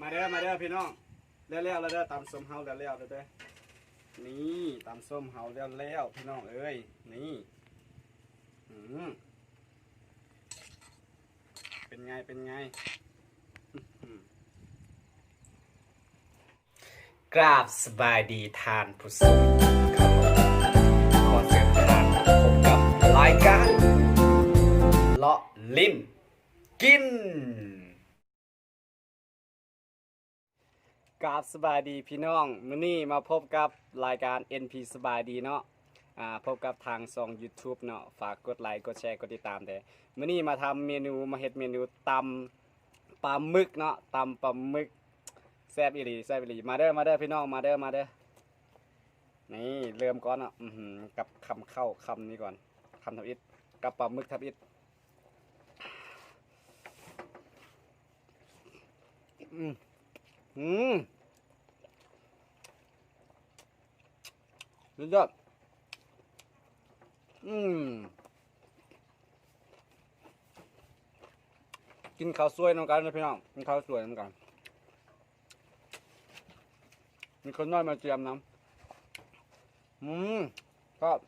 มาเด้อมาเด้อพี่น้องแล้วแล้วแล้วเด้อตำส้มเฮาแล้วแล้วเด้อเด้อนี่ตำส้มเฮาแล้วแล้วพี่น้องเอ้ยนี่อืมเป็นไงเป็นไงกราบสบายดีทานผู้ชมครับขอเสียงทานพบกับรายการเลาะลิ้นกิน กราบสบายดีพี่น้องมื้อนี้มาพบกับรายการ NP สบายดีเนาะอ่าพบกับทางช่อง YouTube เนาะฝากกดไลค์กดแชร์กดติดตามแต่มื้อนี้มาทำเมนูมาเฮ็ดเมนูตำปลาหมึกเนาะตำปลาหมึกแซ่บอีหลีแซ่บอีหลีมาเด้อมาเด้อพี่น้องมาเด้อมาเด้อนี่เริ่มก่อนเนาะอื้อหือกับคำเข้าคำนี้ก่อนคำทับอิดกับปลาหมึกทับอิดอืม อืมสุดยอดอืม กินข้าวสวยน้ำกันนะพี่น้อง กินข้าวสวยน้ำกัน มีคนน้อยมาเตรียมน้ำ อืมครับ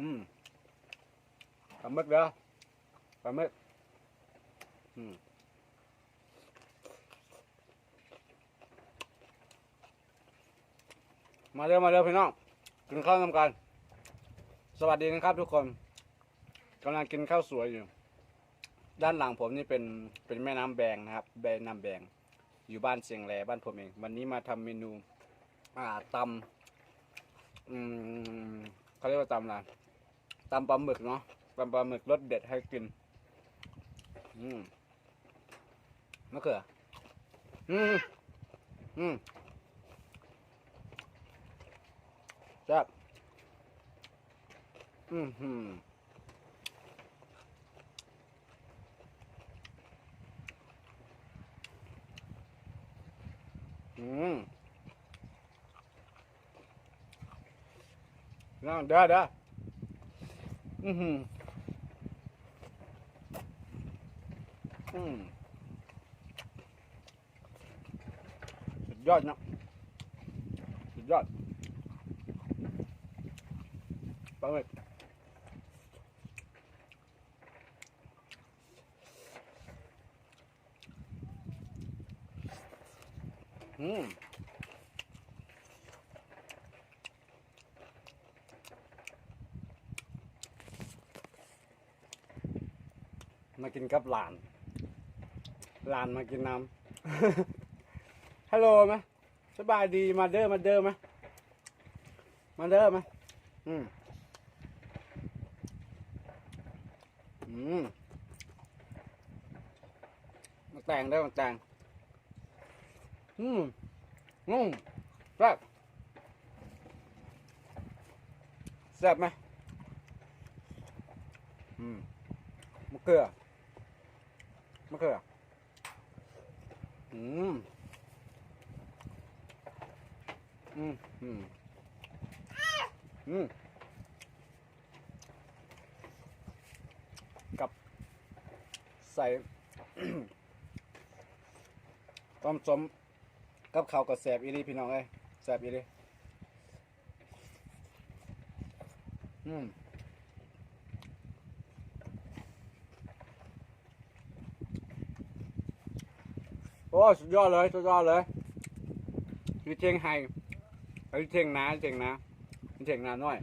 อืมปลาหมึกเด้อปลาหมึกอืมมาเร็วมาเร็วพี่น้องกินข้าวนำกัน สวัสดีนะครับทุกคนกำลังกินข้าวสวยอยู่ ด้านหลังผมนี่เป็นเป็นแม่น้ำแบงนะครับแบงน้ำแบง อยู่บ้านเสียงแหลบ้านผมเอง วันนี้มาทำเมนูอ่าตำอืมเขาเรียกว่าตำอะไร ตำปลาหมึกเนาะตำปลาหมึกรสเด็ดให้กิน อืมมะเขืออืมอืมแซ่บอืมหืมอืมนั่งเด้อเด้อ อืมหืมอืมสุดยอดเนาะสุดยอดปลาหมึกอืม มากินกับหลาน หลานมากินน้ำ ฮัลโหลไหมสบายดีมาเด้อมาเด้อไหมมาเด้อไหมอืมอืมมาแต่งเด้อมาแต่งอืมอืมแซ่บแซ่บไหมอืมมะเขือ มะเขืออืมอืมอืมอืมกับใส่ต้มสมกับข้าวกับแสบอีรีพี่น้องเอ้ยแสบอีรีอืม อ้สุดยอดเลยสุดยอดเลยคือเชียงไฮ้ไอเชียงนาเชียงนาเชียงนาน้อย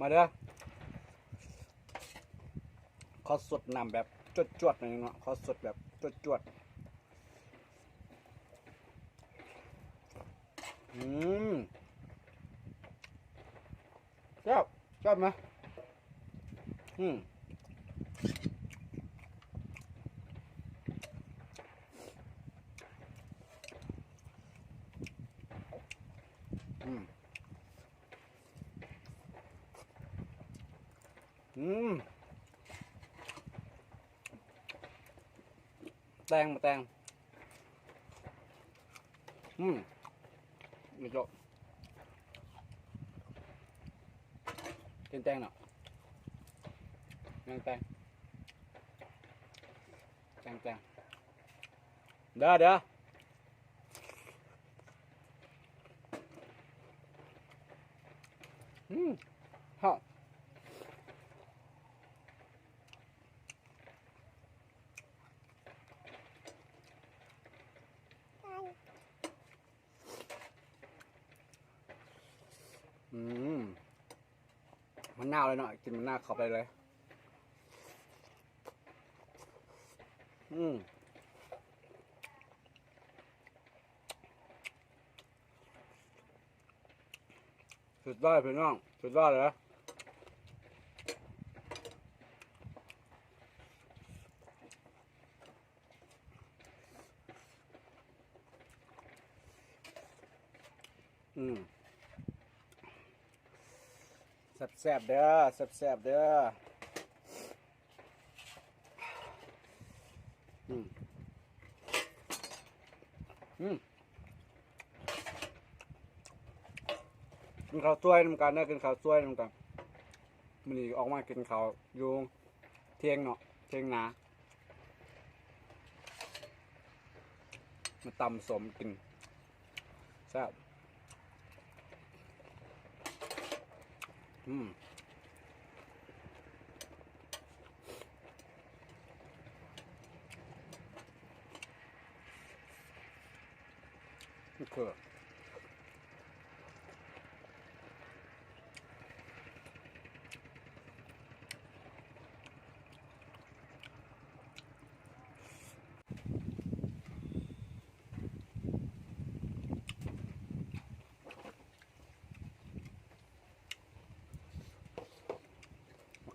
มาเด้อขอสดนำแบบจวดจดๆหน่อยเนาะขอสดแบบจดจวดๆอืมชอบชอบไหมอืม uhm. tan mà tan. Uhm. được rồi trên tan nào. Ngang tan. Tan tan. Đó đó uhm. hot มันนาวเลยเนาะกินมันนาวเข้าไปเลย อืมสุดยอดพี่น้องสุดยอดเลยนะอืม แซ่บๆเด้อแซ่บๆเด้ออืมอืมกินข้าวสวยนำกันเด้อกินข้าวสวยนำกันมันนี้ออกมากินข้าวยู่เที่ยงเนาะเที่ยงนามาตำสมกินแซ่บ อืมนี่คื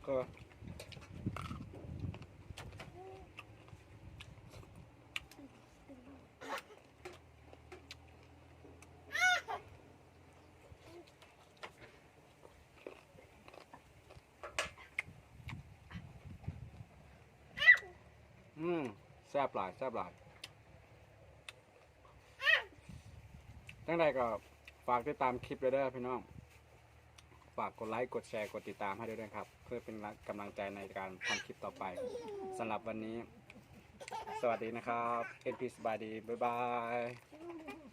อมะเขืออืมแซ่บหลายแซ่บหลายตั้งใดก็ฝากติดตามคลิปเลยเด้อพี่น้อง ฝากกดไลค์กดแชร์กดติดตามให้ด้วยนะครับ เพื่อเป็นกำลังใจในการทำคลิปต่อไปสำหรับวันนี้ สวัสดีนะครับเอ็นพีสบายดี บ๊ายบาย